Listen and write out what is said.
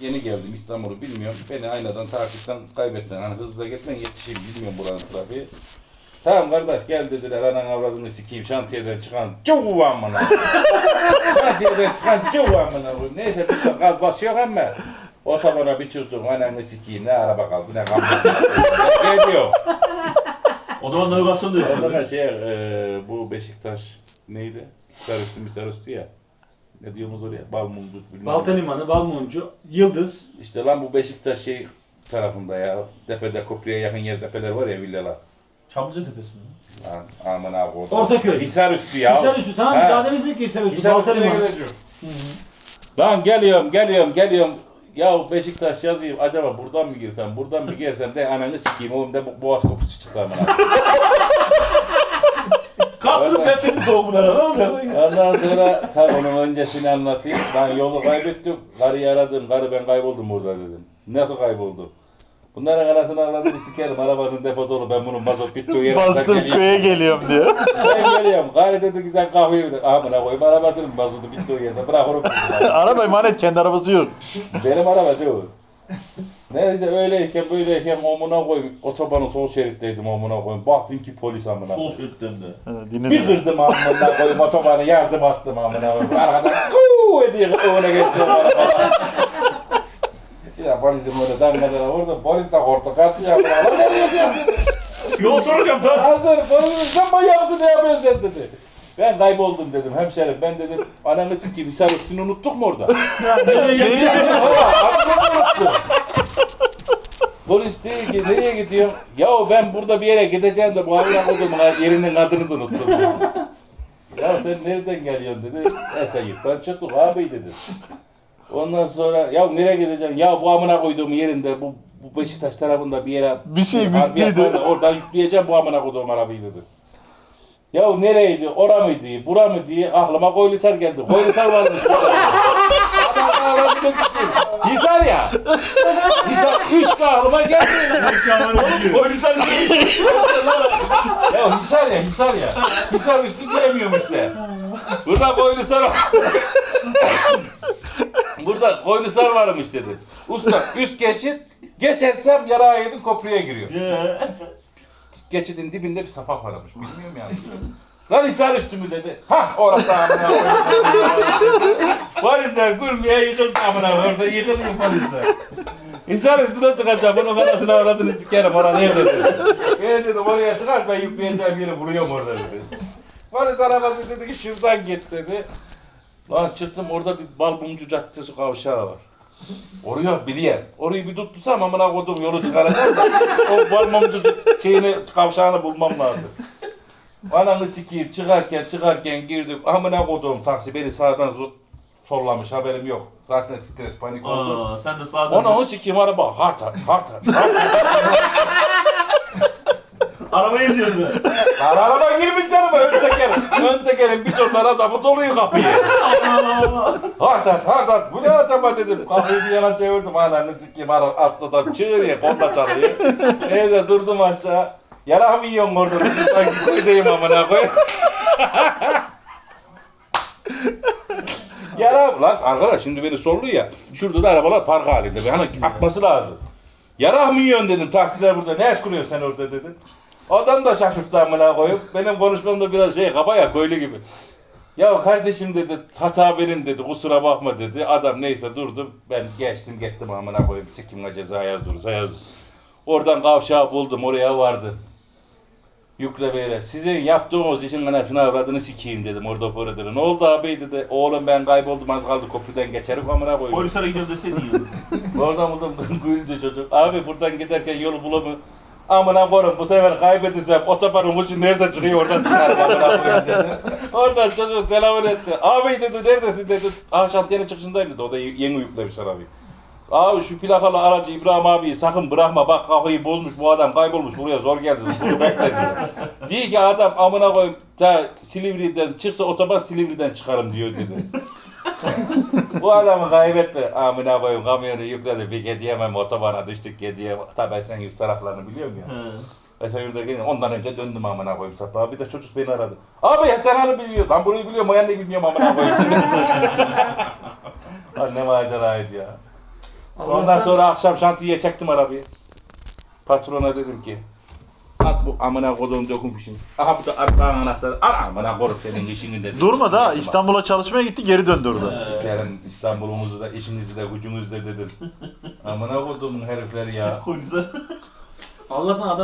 Yeni geldim İstanbul'u bilmiyorum. Beni aynadan takipten kaybettiler. Hani hızla gitmen yetişeyim bilmiyorum buranın trafiği. Tamam kardeş gel dediler anan avradını sikeyim şantiyeden çıkan çuvu amına. şantiyeden çıkan çuvu amına. Neyse biz de gaz basıyor ama otobana bir çıktım ananı sikeyim ne araba kaldı ne kamyon. Geliyor. O zaman navigasyon da O zaman şey e, bu Beşiktaş neydi? Hisarüstü Misarüstü ya. Ne diyorsunuz oraya? Balmumcu bilmem. Balta Limanı, Balmumcu, Yıldız. İşte lan bu Beşiktaş şey tarafında ya. Tepede köprüye yakın yer tepeler var ya villalar. Çamlıca tepesi mi? Lan aman abi orada. Ortaköy. Hisarüstü ya. Hisarüstü tamam. Ha. Daha demin dedik ki Hisarüstü. Balta Hisarüstü'ne Limanı. gideceğim. Lan geliyorum geliyorum geliyorum. Ya Beşiktaş yazayım acaba buradan mı girsem buradan mı girsem de ananı sikeyim oğlum de bu- boğaz kokusu çıkar bana. Kaptım ben seni soğuklara ne olacak? Ondan sonra tabii onun öncesini anlatayım. Ben yolu kaybettim. Karıyı aradım. Karı ben kayboldum burada dedim. Nasıl kayboldu? Bunların arasına aradım sikerim. Arabanın depo dolu. Ben bunun mazot bittiği yere Bastım köye geliyorum diyor. Ben geliyorum. Karı dedi ki sen kahveyi mi? Amına koyayım arabasının mazotu bittiği yerde. Bırak onu. Araba emanet kendi arabası yok. Benim araba diyor. Neyse öyleyken böyleyken omuna koyayım. Otobanın sol şeritteydim omuna koyayım. Baktım ki polis amına Sol koyayım. şeritten de. Bir Dinledim. kırdım amına koyayım otobanı yardım attım amına koyayım. Arkadan kuuu diye önüne geçtim arabana. Ya polisim öyle damgalara vurdu. Polis de korktu kaçıyor amına. Lan nereye gidiyorsun dedi. Yol soracağım tamam. Hazır polisim sen manyak mısın ne yapıyorsun sen dedi. Ben kayboldum dedim hemşerim. Ben dedim ananı sikeyim Hisar üstünü unuttuk mu orada? Polis değil ki nereye gidiyorsun? Ya ben burada bir yere gideceğim de bu avrak oldum yerinin adını da unuttum. ya sen nereden geliyorsun dedi. Esenyurt'tan çıktık abi dedi. Ondan sonra ya nereye gideceksin? Ya bu amına koyduğum yerinde bu, bu Beşiktaş tarafında bir yere Bir şey vardı, Oradan yükleyeceğim bu amına koyduğum arabayı dedi. Ya nereydi? Ora mı diye, bura mı diye aklıma Koylisar geldi. Koylisar ağladı Hisar ya. Hisar üç de aklıma geldi. Polisler Ya Hisar ya, Hisar ya. Hisar üstü diyemiyorum işte. Burada Koylisar var. Burada Koylisar varmış dedi. Usta üst geçit, geçersem yara yedin köprüye giriyor. Geçidin dibinde bir sapak varmış. Bilmiyorum yani. Lan Hisar üstü mü dedi. Hah orası amına koyayım. Polisler gülmeye yıkıldı amına orada yıkılıyor polisler. Hisar üstüne çıkacağım. Bunun anasını avradını sikerim. Orada ne dedi. Ben dedim oraya çıkar ben yükleyeceğim yeri vuruyorum orada dedi. Polis arabası dedi ki şuradan git dedi. Lan çıktım orada bir Balmumcu Caddesi kavşağı var. Oraya biliyen. Orayı bir tutsam amına koydum yolu çıkaracağım da o Balmumcu şeyini kavşağını bulmam lazım. Ananı sikeyim çıkarken çıkarken girdik amına koyduğum taksi beni sağdan zo- sollamış haberim yok. Zaten stres panik oldu. Aa, sen de sağdan. Ona o sikeyim araba harta harta harta. Arabaya izliyorsun. Lan araba girmiş canım ön teker. Ön tekerin bir çorlar adamı doluyor kapıyı. Hartat hartat bu ne acaba dedim. Kapıyı bir yana çevirdim ananı sikeyim ara atladan çığır ya konda çalıyor. Neyse durdum aşağı. Yara mı yiyorsun orada? Sanki koydayım amına koy. Yara lan arkadaş şimdi beni soruluyor ya. Şurada da arabalar park halinde. Hani akması lazım. Yara mı yiyorsun dedim. Taksiler burada. Ne eş kuruyorsun sen orada dedim. Adam da şaşırttı amına koyup. Benim konuşmam da biraz şey kaba ya köylü gibi. Ya kardeşim dedi hata benim dedi kusura bakma dedi. Adam neyse durdu. Ben geçtim gittim amına koyup sikimle ceza yazdırırsa yazdı. Oradan kavşağı buldum oraya vardı. Yükle böyle. Sizin yaptığınız işin anasını avradını sikeyim dedim orada operatörü. Ne oldu abi dedi. Oğlum ben kayboldum az kaldı köprüden geçerim amına koyayım. Polislere gidiyoruz deseydin ya. Oradan buldum güldü çocuk. Abi buradan giderken yolu bulamı. Amına koyayım bu sefer kaybedirsem otobanın ucu nerede çıkıyor oradan çıkarım amına koyayım dedi. Oradan çocuk telefon etti. Abi dedi neredesin dedi. Ah şantiyenin çıkışındayım dedi. O da yeni yüklemiş arabayı. Abi şu plakalı aracı İbrahim abiyi sakın bırakma bak kafayı bozmuş bu adam kaybolmuş buraya zor geldi bunu bekle diyor. Diyor ki adam amına koyayım ta Silivri'den çıksa otoban Silivri'den çıkarım diyor dedi. Bu adamı kaybetme. Amına koyayım kamyonu yükledi. Bir gediyemem otobana düştük gediye. Tabi sen yurt taraflarını biliyorum ya. He. Ben sen yurda gelin. Ondan önce döndüm amına koyayım safa. Bir de çocuk beni aradı. Abi ya sen hani biliyorsun. Ben burayı biliyorum. O yanını bilmiyorum amına koyayım. Lan ne maceraydı ya. Ondan sonra akşam şantiye çektim arabayı. Patrona dedim ki At bu amına koduğum dokun fişini. Aha bu da arkadan anahtarı. Al amına korup senin işini dedim. Durmadı ha. İstanbul'a çalışmaya gitti geri döndü orada. Sikerim İstanbul'umuzu da işinizi de gücünüzü de dedim. amına koduğumun herifleri ya. Polisler. Allah'tan adam